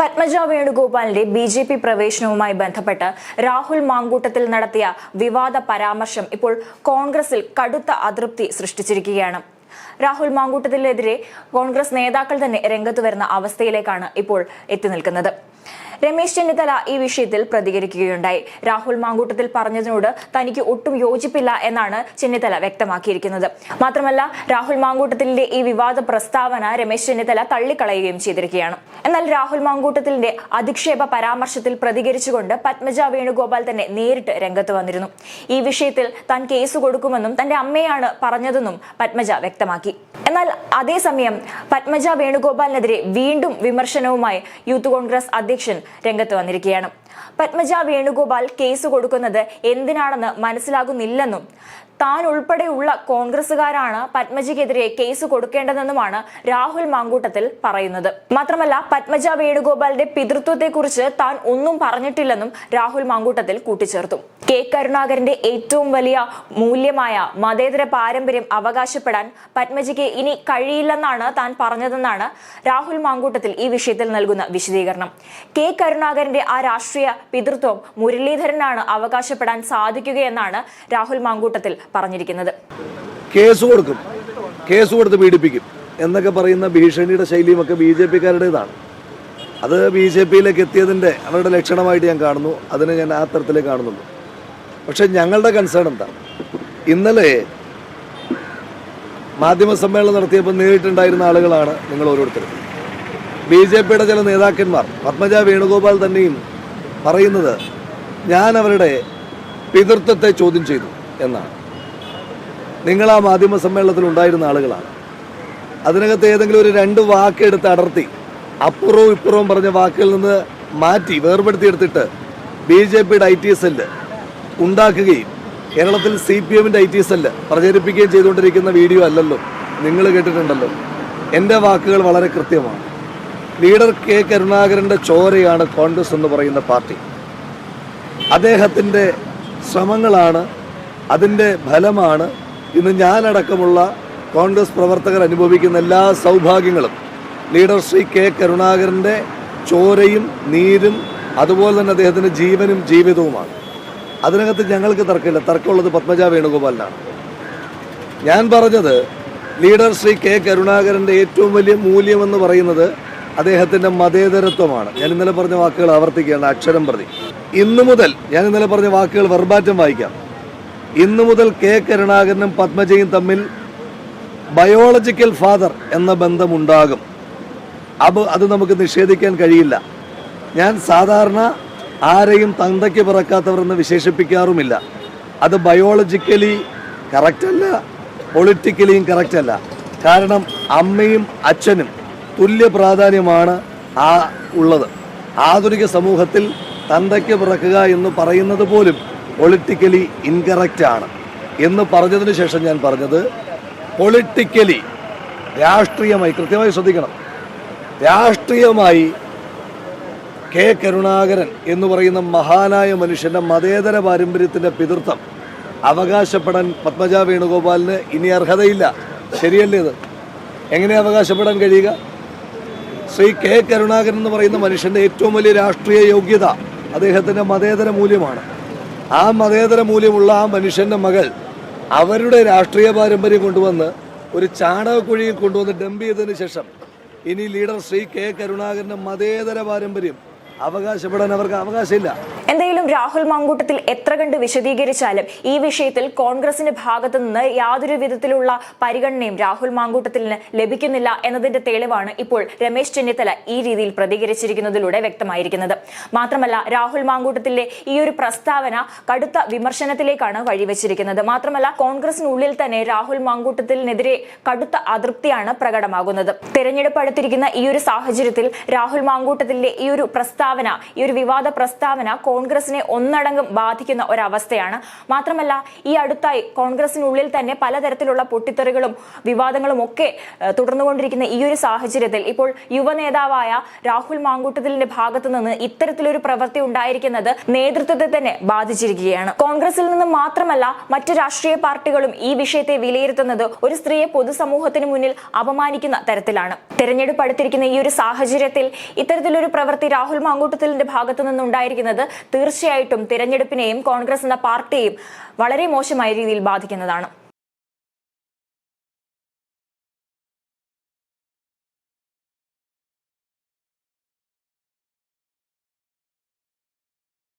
പത്മജ വേണുഗോപാലിന്റെ B J P പ്രവേശനവുമായി ബന്ധപ്പെട്ട് രാഹുൽ മാങ്കൂട്ടത്തിൽ നടത്തിയ വിവാദ പരാമർശം ഇപ്പോൾ കോൺഗ്രസിൽ കടുത്ത അതൃപ്തി സൃഷ്ടിച്ചിരിക്കുകയാണ്. രാഹുൽ മാങ്കൂട്ടത്തിനെതിരെ കോൺഗ്രസ് നേതാക്കൾ തന്നെ രംഗത്ത് വരുന്ന അവസ്ഥയിലേക്കാണ് ഇപ്പോൾ എത്തി നിൽക്കുന്നത്. രമേശ് ചെന്നിത്തല ഈ വിഷയത്തിൽ പ്രതികരിക്കുകയുണ്ടായി. രാഹുൽ മാങ്കൂട്ടത്തിൽ പറഞ്ഞതിനോട് തനിക്ക് ഒട്ടും യോജിപ്പില്ല എന്നാണ് ചെന്നിത്തല വ്യക്തമാക്കിയിരിക്കുന്നത്. മാത്രമല്ല രാഹുൽ മാങ്കൂട്ടത്തിലെ ഈ വിവാദ പ്രസ്താവന രമേശ് ചെന്നിത്തല തള്ളിക്കളയുകയും ചെയ്തിരിക്കുകയാണ്. എന്നാൽ രാഹുൽ മാങ്കൂട്ടത്തിലെ അധിക്ഷേപ പരാമർശത്തിൽ പ്രതികരിച്ചുകൊണ്ട് പത്മജ വേണുഗോപാൽ തന്നെ നേരിട്ട് രംഗത്ത് വന്നിരുന്നു. ഈ വിഷയത്തിൽ താൻ കേസ് കൊടുക്കുമെന്നും തന്റെ അമ്മയാണ് പറഞ്ഞതെന്നും പത്മജ വ്യക്തമാക്കി. എന്നാൽ അതേസമയം പത്മജ വേണുഗോപാലിനെതിരെ വീണ്ടും വിമർശനവുമായി യൂത്ത് കോൺഗ്രസ് അധ്യക്ഷൻ രംഗത്ത് വന്നിരിക്കുകയാണ്. പത്മജ വേണുഗോപാൽ കേസ് കൊടുക്കുന്നത് എന്തിനാണെന്ന് മനസ്സിലാകുന്നില്ലെന്നും താൻ ഉൾപ്പെടെയുള്ള കോൺഗ്രസുകാരാണ് പത്മജിക്കെതിരെ കേസ് കൊടുക്കേണ്ടതെന്നുമാണ് രാഹുൽ മാങ്കൂട്ടത്തിൽ പറയുന്നത്. മാത്രമല്ല പത്മജ വേണുഗോപാലിന്റെ പിതൃത്വത്തെക്കുറിച്ച് താൻ ഒന്നും പറഞ്ഞിട്ടില്ലെന്നും രാഹുൽ മാങ്കൂട്ടത്തിൽ കൂട്ടിച്ചേർത്തു. കെ. കരുണാകരന്റെ ഏറ്റവും വലിയ മൂല്യമായ മതേതര പാരമ്പര്യം അവകാശപ്പെടാൻ പത്മജിക്ക് ഇനി കഴിയില്ലെന്നാണ് താൻ പറഞ്ഞതെന്നാണ് രാഹുൽ മാങ്കൂട്ടത്തിൽ ഈ വിഷയത്തിൽ നൽകുന്ന വിശദീകരണം. കെ. കരുണാകരന്റെ ആ രാഷ്ട്രീയ പിതൃത്വം മുരളീധരനാണ് അവകാശപ്പെടാൻ സാധിക്കുകയെന്നാണ് രാഹുൽ മാങ്കൂട്ടത്തിൽ പറഞ്ഞിരിക്കുന്നത്. കേസ് കൊടുക്കും. കേസ് കൊടുത്ത് പീഡിപ്പിക്കും. എന്നൊക്കെ പറയുന്ന ഭീഷണിയുടെ ശൈലിയുമൊക്കെ ബി ജെ പിക്കാരുടേതാണ്. അത് ബി ജെ പിയിലേക്ക് എത്തിയതിന്റെ അവരുടെ ലക്ഷണമായിട്ട് ഞാൻ കാണുന്നു. അതിനെ ഞാൻ ആ തരത്തിലേ കാണുന്നുള്ളൂ. പക്ഷെ ഞങ്ങളുടെ കൺസേൺ എന്താ? ഇന്നലെ മാധ്യമ സമ്മേളനം നടത്തിയപ്പോൾ നേരിട്ടുണ്ടായിരുന്ന ആളുകളാണ് നിങ്ങൾ ഓരോരുത്തരും. ബി ജെ പിയുടെ ചില നേതാക്കന്മാർ പത്മജ വേണുഗോപാൽ തന്നെയും പറയുന്നത് ഞാൻ അവരുടെ പിതൃത്വത്തെ ചോദ്യം ചെയ്തു എന്നാണ്. നിങ്ങൾ ആ മാധ്യമ സമ്മേളനത്തിൽ ഉണ്ടായിരുന്ന ആളുകളാണ്. അതിനകത്ത് ഏതെങ്കിലും ഒരു രണ്ട് വാക്ക് എടുത്ത് അടർത്തി അപ്പുറവും ഇപ്പുറവും പറഞ്ഞ വാക്കുകളിൽ നിന്ന് മാറ്റി വേർപെടുത്തിയെടുത്തിട്ട് ബി ജെ പിയുടെ ഐ ടി എസ് എൽ ഉണ്ടാക്കുകയും കേരളത്തിൽ സി പി എമ്മിന്റെ ഐ ടി എസ് എൽ പ്രചരിപ്പിക്കുകയും ചെയ്തുകൊണ്ടിരിക്കുന്ന വീഡിയോ അല്ലല്ലോ നിങ്ങൾ കേട്ടിട്ടുണ്ടല്ലോ. എന്റെ വാക്കുകൾ വളരെ കൃത്യമാണ്. ലീഡർ കെ കരുണാകരന്റെ ചോരയാണ് കോൺഗ്രസ് എന്ന് പറയുന്ന പാർട്ടി. അദ്ദേഹത്തിന്റെ ശ്രമങ്ങളാണ് അതിന്റെ ഫലമാണ് ഇന്ന് ഞാനടക്കമുള്ള കോൺഗ്രസ് പ്രവർത്തകർ അനുഭവിക്കുന്ന എല്ലാ സൗഭാഗ്യങ്ങളും. ലീഡർ ശ്രീ കെ കരുണാകരന്റെ ചോരയും നീരും അതുപോലെ തന്നെ അദ്ദേഹത്തിന്റെ ജീവനും ജീവിതവുമാണ്. അതിനകത്ത് ഞങ്ങൾക്ക് തർക്കമില്ല. തർക്കമുള്ളത് പത്മജ വേണുഗോപാലിനാണ്. ഞാൻ പറഞ്ഞത് ലീഡർ ശ്രീ കെ കരുണാകരന്റെ ഏറ്റവും വലിയ മൂല്യമെന്ന് പറയുന്നത് അദ്ദേഹത്തിന്റെ മതേതരത്വമാണ്. ഞാൻ ഇന്നലെ പറഞ്ഞ വാക്കുകൾ ആവർത്തിക്കുകയാണ് അക്ഷരം പ്രതി. ഇന്നു മുതൽ ഞാൻ ഇന്നലെ പറഞ്ഞ വാക്കുകൾ വെർബാറ്റം വായിക്കാം. ഇന്നു മുതൽ കെ കരുണാകരനും പത്മജയും തമ്മിൽ ബയോളജിക്കൽ ഫാദർ എന്ന ബന്ധമുണ്ടാകും. അത് അത് നമുക്ക് നിഷേധിക്കാൻ കഴിയില്ല. ഞാൻ സാധാരണ ആരെയും തന്തയ്ക്ക് പിറക്കാത്തവർ എന്ന് വിശേഷിപ്പിക്കാറുമില്ല. അത് ബയോളജിക്കലി കറക്റ്റല്ല പൊളിറ്റിക്കലിയും കറക്റ്റല്ല കാരണം അമ്മയും അച്ഛനും തുല്യ പ്രാധാന്യമാണ് ആ ഉള്ളത്. ആധുനിക സമൂഹത്തിൽ തന്തയ്ക്ക് പിറക്കുക എന്ന് പറയുന്നത് പോലും പൊളിറ്റിക്കലി ഇൻകറക്റ്റ് ആണ്. എന്ന് പറഞ്ഞതിന് ശേഷം ഞാൻ പറഞ്ഞത് പൊളിറ്റിക്കലി രാഷ്ട്രീയമായി കൃത്യമായി ശ്രദ്ധിക്കണം. രാഷ്ട്രീയമായി കെ കരുണാകരൻ എന്ന് പറയുന്ന മഹാനായ മനുഷ്യന്റെ മതേതര പാരമ്പര്യത്തിന്റെ പിതൃത്വം അവകാശപ്പെടാൻ പത്മജ വേണുഗോപാലിന് ഇനി അർഹതയില്ല. ശരിയല്ലേ ഇത്? എങ്ങനെ അവകാശപ്പെടാൻ കഴിയുക? ശ്രീ കെ കരുണാകരൻ എന്ന് പറയുന്ന മനുഷ്യന്റെ ഏറ്റവും വലിയ രാഷ്ട്രീയ യോഗ്യത അദ്ദേഹത്തിന്റെ മതേതര മൂല്യമാണ്. ആ മതേതര മൂല്യമുള്ള ആ മനുഷ്യന്റെ മകൾ അവരുടെ രാഷ്ട്രീയ പാരമ്പര്യം കൊണ്ടുവന്ന് ഒരു ചാണകക്കുഴിയിൽ കൊണ്ടുവന്ന് ഡംപ് ചെയ്തതിന് ശേഷം ഇനി ലീഡർ ശ്രീ കെ കരുണാകരന്റെ മതേതര പാരമ്പര്യം അവകാശപ്പെടാൻ അവർക്ക് അവകാശമില്ല. എന്തായാലും രാഹുൽ മാങ്കൂട്ടത്തിൽ എത്ര കണ്ട് വിശദീകരിച്ചാലും ഈ വിഷയത്തിൽ കോൺഗ്രസിന്റെ ഭാഗത്തു നിന്ന് യാതൊരു വിധത്തിലുള്ള പരിഗണനയും രാഹുൽ മാങ്കൂട്ടത്തിന് ലഭിക്കുന്നില്ല എന്നതിന്റെ തെളിവാണ് ഇപ്പോൾ രമേശ് ചെന്നിത്തല ഈ രീതിയിൽ പ്രതികരിച്ചിരിക്കുന്നതിലൂടെ വ്യക്തമായിരിക്കുന്നത്. മാത്രമല്ല രാഹുൽ മാങ്കൂട്ടത്തിന്റെ ഈ ഒരു പ്രസ്താവന കടുത്ത വിമർശനത്തിലേക്കാണ് വഴിവെച്ചിരിക്കുന്നത്. മാത്രമല്ല കോൺഗ്രസിനുള്ളിൽ തന്നെ രാഹുൽ മാങ്കൂട്ടത്തിനെതിരെ കടുത്ത അതൃപ്തിയാണ് പ്രകടമാകുന്നത്. തെരഞ്ഞെടുപ്പ് അടുത്തിരിക്കുന്ന ഈ ഒരു സാഹചര്യത്തിൽ രാഹുൽ മാങ്കൂട്ടത്തിന്റെ ഈ ഒരു പ്രസ്താവന ഈ ഒരു വിവാദ പ്രസ്താവന കോൺഗ്രസിൽ കോൺഗ്രസിനെ ഒന്നടങ്കം ബാധിക്കുന്ന ഒരവസ്ഥയാണ്. മാത്രമല്ല ഈ അടുത്തായി കോൺഗ്രസിനുള്ളിൽ തന്നെ പലതരത്തിലുള്ള പൊട്ടിത്തെറികളും വിവാദങ്ങളും ഒക്കെ തുടർന്നുകൊണ്ടിരിക്കുന്ന ഈ ഒരു സാഹചര്യത്തിൽ ഇപ്പോൾ യുവ നേതാവായ രാഹുൽ മാങ്കൂട്ടത്തിലിന്റെ ഭാഗത്തു നിന്ന് ഇത്തരത്തിലൊരു പ്രവൃത്തി ഉണ്ടായിരിക്കുന്നത് നേതൃത്വത്തെ തന്നെ ബാധിച്ചിരിക്കുകയാണ്. കോൺഗ്രസിൽ നിന്ന് മാത്രമല്ല മറ്റ് രാഷ്ട്രീയ പാർട്ടികളും ഈ വിഷയത്തെ വിലയിരുത്തുന്നത് ഒരു സ്ത്രീയെ പൊതുസമൂഹത്തിന് മുന്നിൽ അപമാനിക്കുന്ന തരത്തിലാണ്. തെരഞ്ഞെടുപ്പ് അടുത്തിരിക്കുന്ന ഈ ഒരു സാഹചര്യത്തിൽ ഇത്തരത്തിലൊരു പ്രവൃത്തി രാഹുൽ മാങ്കൂട്ടത്തിലിന്റെ ഭാഗത്തു നിന്നുണ്ടായിരിക്കുന്നത് തീർച്ചയായിട്ടും തിരഞ്ഞെടുപ്പിനെയും കോൺഗ്രസ് എന്ന പാർട്ടിയെയും വളരെ മോശമായ രീതിയിൽ ബാധിക്കുന്നതാണ്.